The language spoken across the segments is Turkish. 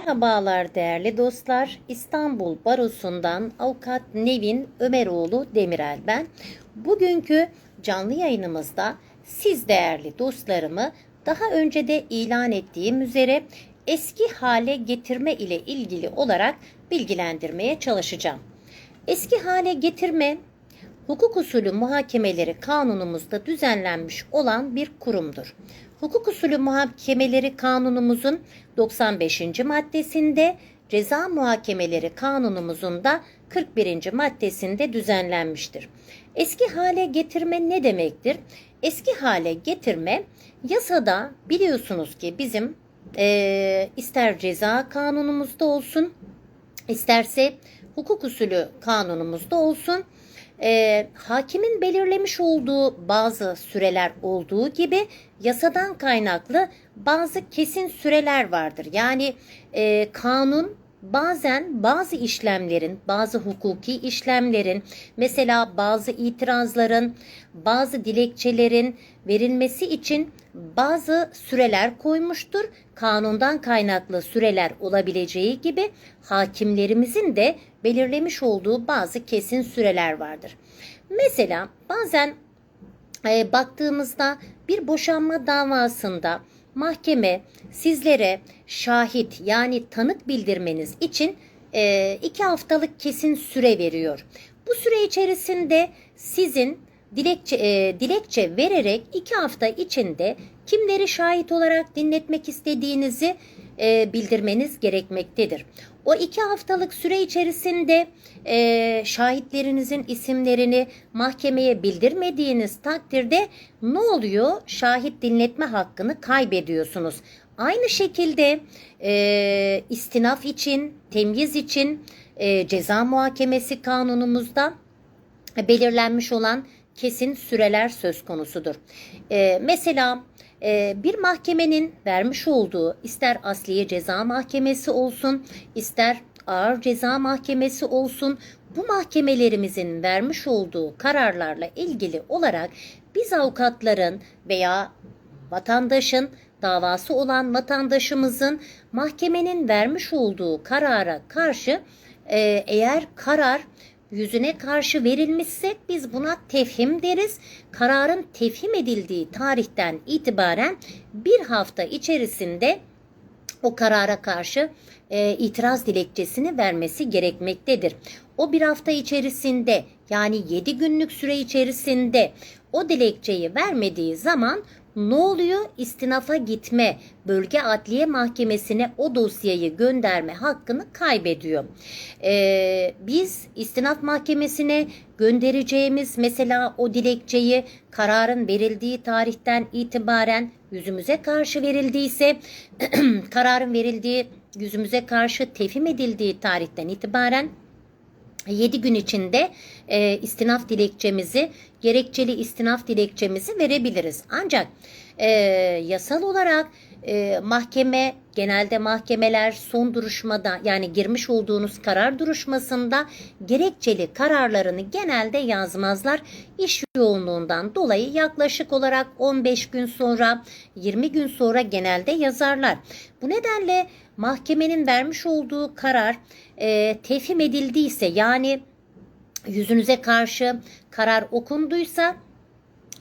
Merhabalar değerli dostlar. İstanbul Barosu'ndan avukat Nevin Ömeroğlu Demirel ben. Bugünkü canlı yayınımızda siz değerli dostlarımı daha önce de ilan ettiğim üzere eski hale getirme ile ilgili olarak bilgilendirmeye çalışacağım. Eski hale getirme hukuk usulü muhakemeleri kanunumuzda düzenlenmiş olan bir kurumdur. Hukuk usulü muhakemeleri kanunumuzun 95. maddesinde, ceza muhakemeleri kanunumuzun da 41. maddesinde düzenlenmiştir. Eski hale getirme ne demektir? Eski hale getirme yasada biliyorsunuz ki bizim eee, ister ceza kanunumuzda olsun, isterse hukuk usulü kanunumuzda olsun e, hakimin belirlemiş olduğu bazı süreler olduğu gibi yasadan kaynaklı bazı kesin süreler vardır. Yani e, kanun bazen bazı işlemlerin, bazı hukuki işlemlerin, mesela bazı itirazların, bazı dilekçelerin verilmesi için bazı süreler koymuştur. Kanundan kaynaklı süreler olabileceği gibi hakimlerimizin de belirlemiş olduğu bazı kesin süreler vardır. Mesela bazen e, baktığımızda bir boşanma davasında mahkeme sizlere şahit yani tanık bildirmeniz için e, iki haftalık kesin süre veriyor. Bu süre içerisinde sizin dilekçe, e, dilekçe vererek iki hafta içinde kimleri şahit olarak dinletmek istediğinizi e, bildirmeniz gerekmektedir. O iki haftalık süre içerisinde e, şahitlerinizin isimlerini mahkemeye bildirmediğiniz takdirde ne oluyor? Şahit dinletme hakkını kaybediyorsunuz. Aynı şekilde e, istinaf için, temyiz için e, ceza muhakemesi kanunumuzda belirlenmiş olan kesin süreler söz konusudur. E, mesela e, bir mahkemenin vermiş olduğu ister asliye ceza mahkemesi olsun, ister ağır ceza mahkemesi olsun bu mahkemelerimizin vermiş olduğu kararlarla ilgili olarak biz avukatların veya vatandaşın davası olan vatandaşımızın mahkemenin vermiş olduğu karara karşı e, eğer karar yüzüne karşı verilmişse biz buna tefhim deriz. Kararın tefhim edildiği tarihten itibaren bir hafta içerisinde o karara karşı e, itiraz dilekçesini vermesi gerekmektedir. O bir hafta içerisinde yani 7 günlük süre içerisinde o dilekçeyi vermediği zaman ne oluyor? İstinafa gitme, bölge adliye mahkemesine o dosyayı gönderme hakkını kaybediyor. Ee, biz istinaf mahkemesine göndereceğimiz mesela o dilekçeyi kararın verildiği tarihten itibaren yüzümüze karşı verildiyse kararın verildiği yüzümüze karşı tefhim edildiği tarihten itibaren 7 gün içinde e, istinaf dilekçemizi, gerekçeli istinaf dilekçemizi verebiliriz. Ancak e, yasal olarak e, mahkeme, genelde mahkemeler son duruşmada yani girmiş olduğunuz karar duruşmasında gerekçeli kararlarını genelde yazmazlar. İş yoğunluğundan dolayı yaklaşık olarak 15 gün sonra, 20 gün sonra genelde yazarlar. Bu nedenle mahkemenin vermiş olduğu karar e, tefhim edildiyse yani yüzünüze karşı karar okunduysa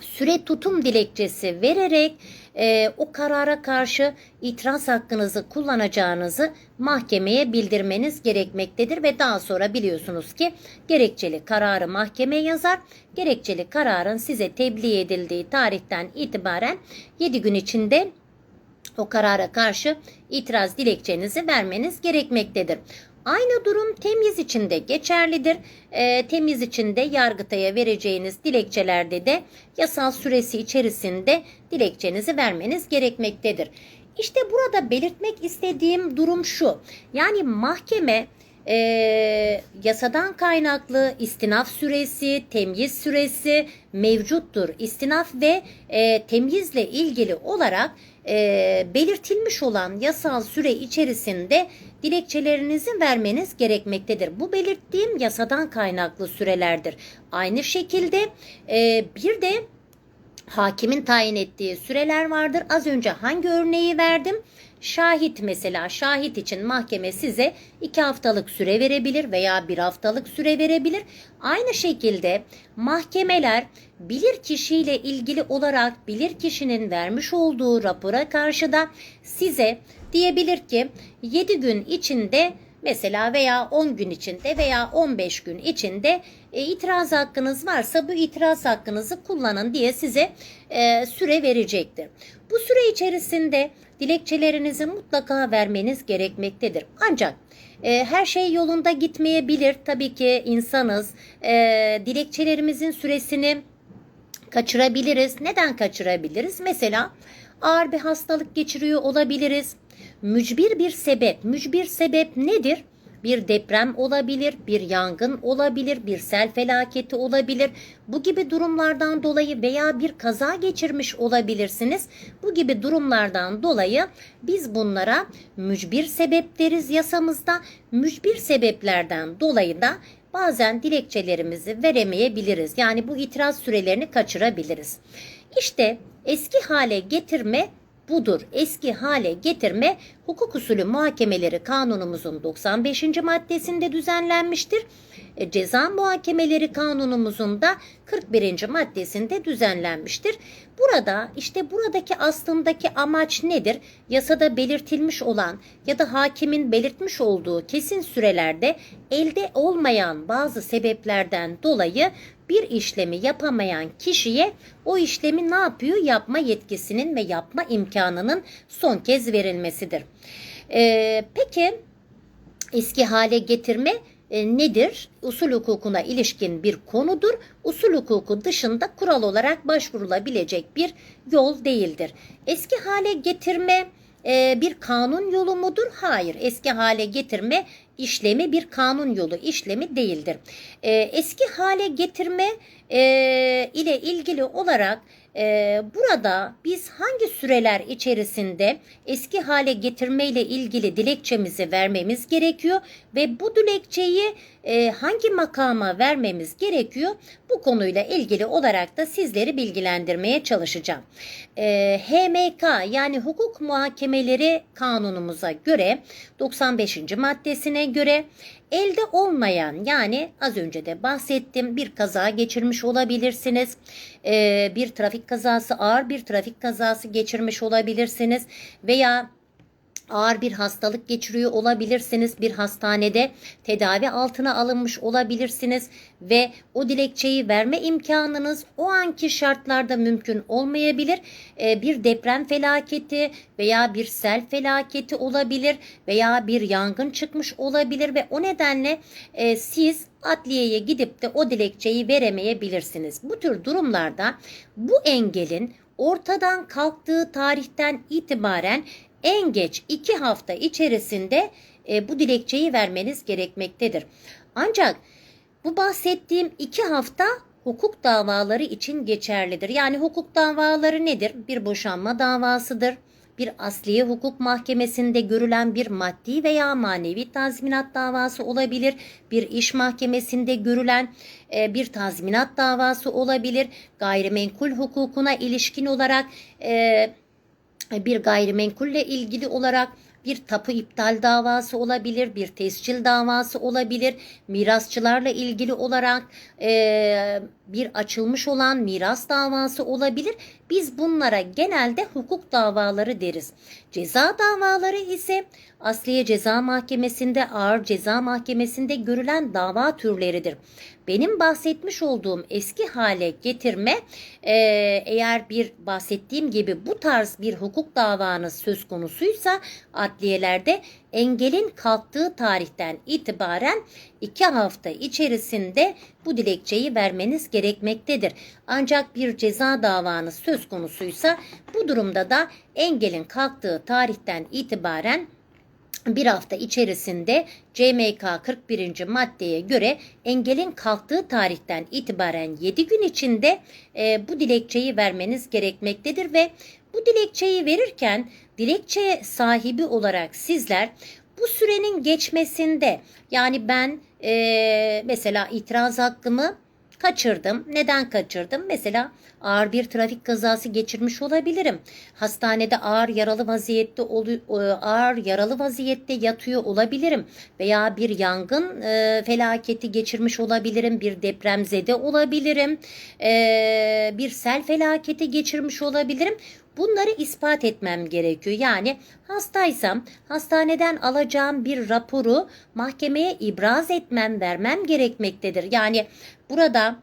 süre tutum dilekçesi vererek e, o karara karşı itiraz hakkınızı kullanacağınızı mahkemeye bildirmeniz gerekmektedir ve daha sonra biliyorsunuz ki gerekçeli kararı mahkeme yazar. Gerekçeli kararın size tebliğ edildiği tarihten itibaren 7 gün içinde o karara karşı itiraz dilekçenizi vermeniz gerekmektedir. Aynı durum temyiz için de geçerlidir. E, temyiz için de Yargıtay'a vereceğiniz dilekçelerde de yasal süresi içerisinde dilekçenizi vermeniz gerekmektedir. İşte burada belirtmek istediğim durum şu. Yani mahkeme e, yasadan kaynaklı istinaf süresi, temyiz süresi mevcuttur. İstinaf ve e, temyizle ilgili olarak e, belirtilmiş olan yasal süre içerisinde dilekçelerinizi vermeniz gerekmektedir. Bu belirttiğim yasadan kaynaklı sürelerdir. Aynı şekilde e, bir de hakimin tayin ettiği süreler vardır. Az önce hangi örneği verdim? Şahit mesela şahit için mahkeme size iki haftalık süre verebilir veya bir haftalık süre verebilir. Aynı şekilde mahkemeler bilir kişiyle ilgili olarak bilir kişinin vermiş olduğu rapora karşı da size diyebilir ki 7 gün içinde mesela veya 10 gün içinde veya 15 gün içinde e, itiraz hakkınız varsa bu itiraz hakkınızı kullanın diye size e, süre verecektir. Bu süre içerisinde dilekçelerinizi mutlaka vermeniz gerekmektedir. Ancak e, her şey yolunda gitmeyebilir. Tabii ki insanız. E, dilekçelerimizin süresini kaçırabiliriz. Neden kaçırabiliriz? Mesela ağır bir hastalık geçiriyor olabiliriz. Mücbir bir sebep. Mücbir sebep nedir? Bir deprem olabilir, bir yangın olabilir, bir sel felaketi olabilir. Bu gibi durumlardan dolayı veya bir kaza geçirmiş olabilirsiniz. Bu gibi durumlardan dolayı biz bunlara mücbir sebep deriz yasamızda. Mücbir sebeplerden dolayı da bazen dilekçelerimizi veremeyebiliriz. Yani bu itiraz sürelerini kaçırabiliriz. İşte eski hale getirme budur. Eski hale getirme hukuk usulü muhakemeleri kanunumuzun 95. maddesinde düzenlenmiştir. E, Ceza muhakemeleri kanunumuzun da 41. maddesinde düzenlenmiştir. Burada işte buradaki aslındaki amaç nedir? Yasada belirtilmiş olan ya da hakimin belirtmiş olduğu kesin sürelerde elde olmayan bazı sebeplerden dolayı bir işlemi yapamayan kişiye o işlemi ne yapıyor? Yapma yetkisinin ve yapma imkanının son kez verilmesidir. Ee, peki eski hale getirme e, nedir? Usul hukukuna ilişkin bir konudur. Usul hukuku dışında kural olarak başvurulabilecek bir yol değildir. Eski hale getirme e, bir kanun yolu mudur? Hayır. Eski hale getirme işlemi bir kanun yolu işlemi değildir. E, eski hale getirme e, ile ilgili olarak e, burada biz hangi süreler içerisinde eski hale getirme ile ilgili dilekçemizi vermemiz gerekiyor ve bu dilekçeyi e, hangi makama vermemiz gerekiyor? Bu konuyla ilgili olarak da sizleri bilgilendirmeye çalışacağım. E, HMK yani hukuk muhakemeleri kanunumuza göre 95. maddesine göre elde olmayan yani az önce de bahsettim bir kaza geçirmiş olabilirsiniz. Ee, bir trafik kazası ağır bir trafik kazası geçirmiş olabilirsiniz veya ağır bir hastalık geçiriyor olabilirsiniz. Bir hastanede tedavi altına alınmış olabilirsiniz ve o dilekçeyi verme imkanınız o anki şartlarda mümkün olmayabilir. Ee, bir deprem felaketi veya bir sel felaketi olabilir veya bir yangın çıkmış olabilir ve o nedenle e, siz adliyeye gidip de o dilekçeyi veremeyebilirsiniz. Bu tür durumlarda bu engelin ortadan kalktığı tarihten itibaren en geç iki hafta içerisinde e, bu dilekçeyi vermeniz gerekmektedir. Ancak bu bahsettiğim iki hafta hukuk davaları için geçerlidir. Yani hukuk davaları nedir? Bir boşanma davasıdır. Bir asliye hukuk mahkemesinde görülen bir maddi veya manevi tazminat davası olabilir. Bir iş mahkemesinde görülen e, bir tazminat davası olabilir. Gayrimenkul hukukuna ilişkin olarak e, bir gayrimenkulle ilgili olarak bir tapu iptal davası olabilir, bir tescil davası olabilir, mirasçılarla ilgili olarak e, bir açılmış olan miras davası olabilir. Biz bunlara genelde hukuk davaları deriz. Ceza davaları ise Asliye Ceza Mahkemesi'nde, Ağır Ceza Mahkemesi'nde görülen dava türleridir. Benim bahsetmiş olduğum eski hale getirme e, eğer bir bahsettiğim gibi bu tarz bir hukuk davanız söz konusuysa adliyelerde engelin kalktığı tarihten itibaren iki hafta içerisinde bu dilekçeyi vermeniz gerekmektedir. Ancak bir ceza davanız söz konusuysa bu durumda da engelin kalktığı tarihten itibaren bir hafta içerisinde CMK 41. maddeye göre engelin kalktığı tarihten itibaren 7 gün içinde e, bu dilekçeyi vermeniz gerekmektedir ve bu dilekçeyi verirken dilekçe sahibi olarak sizler bu sürenin geçmesinde yani ben e, mesela itiraz hakkımı Kaçırdım. Neden kaçırdım? Mesela ağır bir trafik kazası geçirmiş olabilirim. Hastanede ağır yaralı vaziyette e, ağır yaralı vaziyette yatıyor olabilirim veya bir yangın e, felaketi geçirmiş olabilirim. Bir depremzede olabilirim. E, bir sel felaketi geçirmiş olabilirim. Bunları ispat etmem gerekiyor. Yani hastaysam hastaneden alacağım bir raporu mahkemeye ibraz etmem, vermem gerekmektedir. Yani burada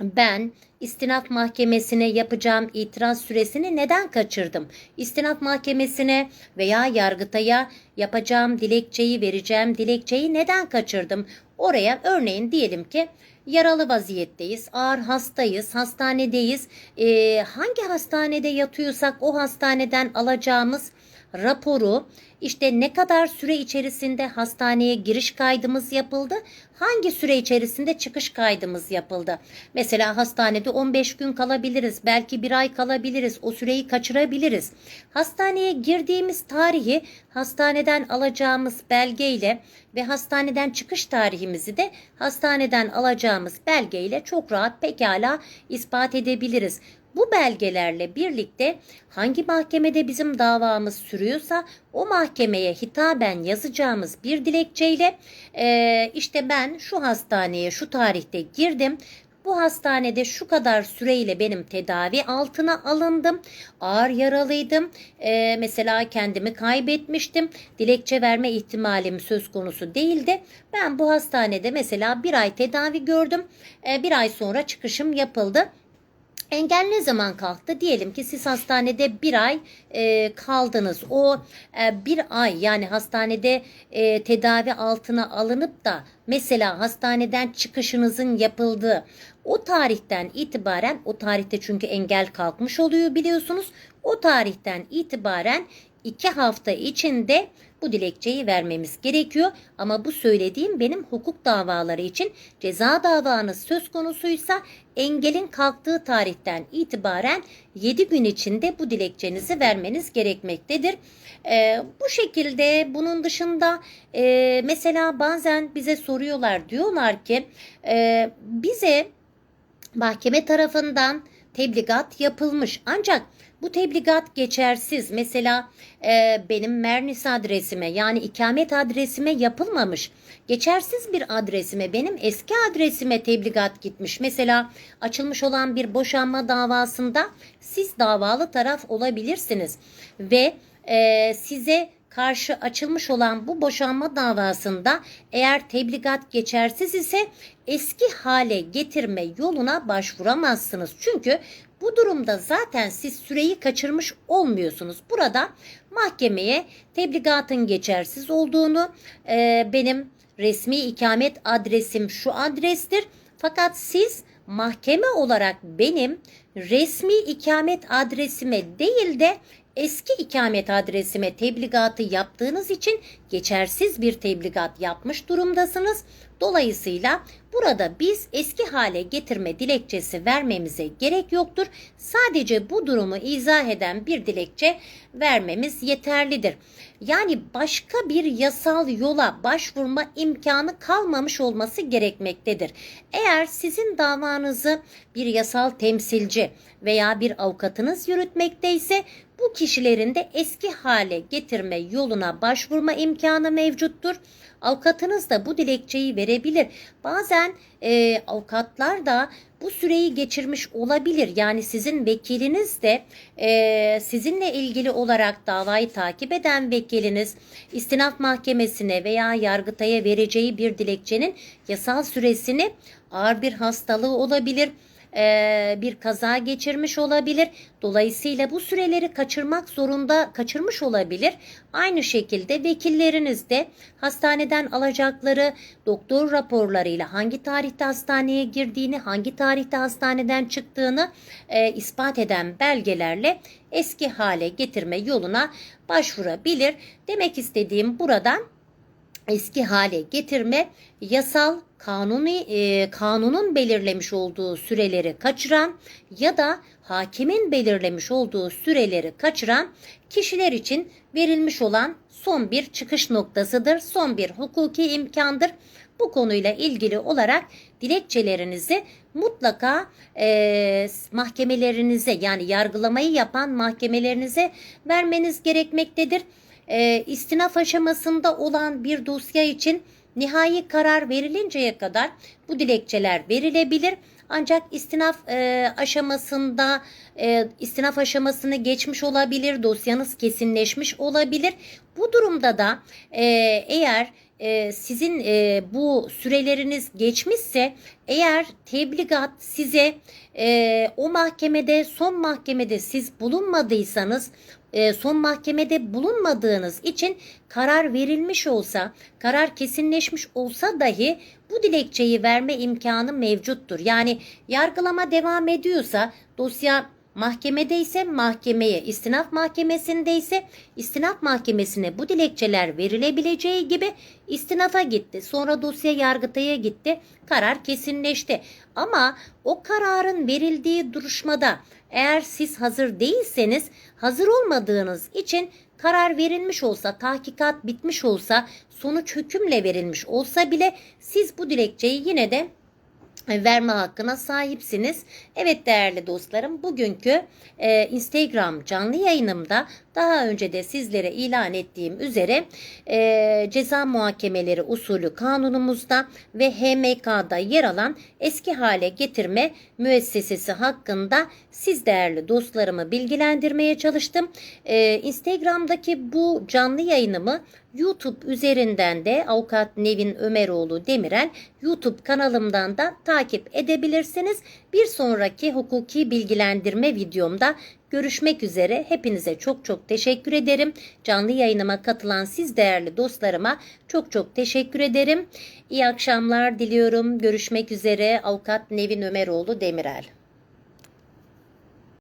ben istinaf mahkemesine yapacağım itiraz süresini neden kaçırdım? İstinaf mahkemesine veya yargıtaya yapacağım dilekçeyi vereceğim dilekçeyi neden kaçırdım? Oraya örneğin diyelim ki yaralı vaziyetteyiz, ağır hastayız, hastanedeyiz. Ee, hangi hastanede yatıyorsak o hastaneden alacağımız raporu işte ne kadar süre içerisinde hastaneye giriş kaydımız yapıldı, hangi süre içerisinde çıkış kaydımız yapıldı. Mesela hastanede 15 gün kalabiliriz, belki bir ay kalabiliriz, o süreyi kaçırabiliriz. Hastaneye girdiğimiz tarihi hastaneden alacağımız belgeyle ve hastaneden çıkış tarihimizi de hastaneden alacağımız belgeyle çok rahat pekala ispat edebiliriz. Bu belgelerle birlikte hangi mahkemede bizim davamız sürüyorsa o mahkemeye hitaben yazacağımız bir dilekçeyle e, işte ben şu hastaneye şu tarihte girdim. Bu hastanede şu kadar süreyle benim tedavi altına alındım. Ağır yaralıydım. E, mesela kendimi kaybetmiştim. Dilekçe verme ihtimalim söz konusu değildi. Ben bu hastanede mesela bir ay tedavi gördüm. E, bir ay sonra çıkışım yapıldı. Engel ne zaman kalktı? Diyelim ki siz hastanede bir ay e, kaldınız. O e, bir ay yani hastanede e, tedavi altına alınıp da mesela hastaneden çıkışınızın yapıldığı o tarihten itibaren o tarihte çünkü engel kalkmış oluyor biliyorsunuz. O tarihten itibaren iki hafta içinde bu dilekçeyi vermemiz gerekiyor. Ama bu söylediğim benim hukuk davaları için ceza davanız söz konusuysa engelin kalktığı tarihten itibaren 7 gün içinde bu dilekçenizi vermeniz gerekmektedir. Ee, bu şekilde bunun dışında e, mesela bazen bize soruyorlar diyorlar ki e, bize mahkeme tarafından tebligat yapılmış ancak bu tebligat geçersiz. Mesela e, benim Mernis adresime yani ikamet adresime yapılmamış. Geçersiz bir adresime benim eski adresime tebligat gitmiş. Mesela açılmış olan bir boşanma davasında siz davalı taraf olabilirsiniz. Ve e, size karşı açılmış olan bu boşanma davasında eğer tebligat geçersiz ise eski hale getirme yoluna başvuramazsınız. Çünkü bu durumda zaten siz süreyi kaçırmış olmuyorsunuz. Burada mahkemeye tebligatın geçersiz olduğunu, e, benim resmi ikamet adresim şu adrestir. Fakat siz mahkeme olarak benim resmi ikamet adresime değil de eski ikamet adresime tebligatı yaptığınız için geçersiz bir tebligat yapmış durumdasınız. Dolayısıyla burada biz eski hale getirme dilekçesi vermemize gerek yoktur. Sadece bu durumu izah eden bir dilekçe vermemiz yeterlidir. Yani başka bir yasal yola başvurma imkanı kalmamış olması gerekmektedir. Eğer sizin davanızı bir yasal temsilci veya bir avukatınız yürütmekteyse bu kişilerin de eski hale getirme yoluna başvurma imkanı mevcuttur. Avukatınız da bu dilekçeyi verebilir. Bazen e, avukatlar da bu süreyi geçirmiş olabilir. Yani sizin vekiliniz de e, sizinle ilgili olarak davayı takip eden vekiliniz istinaf mahkemesine veya yargıtaya vereceği bir dilekçenin yasal süresini ağır bir hastalığı olabilir e, bir kaza geçirmiş olabilir. Dolayısıyla bu süreleri kaçırmak zorunda kaçırmış olabilir. Aynı şekilde vekilleriniz de hastaneden alacakları doktor raporlarıyla hangi tarihte hastaneye girdiğini, hangi tarihte hastaneden çıktığını e, ispat eden belgelerle eski hale getirme yoluna başvurabilir. Demek istediğim buradan eski hale getirme, yasal kanuni e, kanunun belirlemiş olduğu süreleri kaçıran ya da hakimin belirlemiş olduğu süreleri kaçıran kişiler için verilmiş olan son bir çıkış noktasıdır. Son bir hukuki imkandır. Bu konuyla ilgili olarak dilekçelerinizi mutlaka e, mahkemelerinize yani yargılamayı yapan mahkemelerinize vermeniz gerekmektedir. E, istinaf aşamasında olan bir dosya için nihai karar verilinceye kadar bu dilekçeler verilebilir. Ancak istinaf e, aşamasında e, istinaf aşamasını geçmiş olabilir, dosyanız kesinleşmiş olabilir. Bu durumda da e, eğer e, sizin e, bu süreleriniz geçmişse eğer tebligat size e, o mahkemede son mahkemede siz bulunmadıysanız e, son mahkemede bulunmadığınız için karar verilmiş olsa, karar kesinleşmiş olsa dahi bu dilekçeyi verme imkanı mevcuttur. Yani yargılama devam ediyorsa dosya mahkemede ise mahkemeye, istinaf mahkemesinde ise istinaf mahkemesine bu dilekçeler verilebileceği gibi istinafa gitti. Sonra dosya yargıtaya gitti. Karar kesinleşti. Ama o kararın verildiği duruşmada eğer siz hazır değilseniz hazır olmadığınız için karar verilmiş olsa, tahkikat bitmiş olsa, sonuç hükümle verilmiş olsa bile siz bu dilekçeyi yine de verme hakkına sahipsiniz. Evet değerli dostlarım bugünkü e, Instagram canlı yayınımda daha önce de sizlere ilan ettiğim üzere e, ceza muhakemeleri usulü kanunumuzda ve HMK'da yer alan eski hale getirme müessesesi hakkında siz değerli dostlarımı bilgilendirmeye çalıştım. E, Instagram'daki bu canlı yayınımı YouTube üzerinden de Avukat Nevin Ömeroğlu Demirel YouTube kanalımdan da takip edebilirsiniz. Bir sonraki hukuki bilgilendirme videomda görüşmek üzere. Hepinize çok çok teşekkür ederim. Canlı yayınıma katılan siz değerli dostlarıma çok çok teşekkür ederim. İyi akşamlar diliyorum. Görüşmek üzere. Avukat Nevin Ömeroğlu Demirel.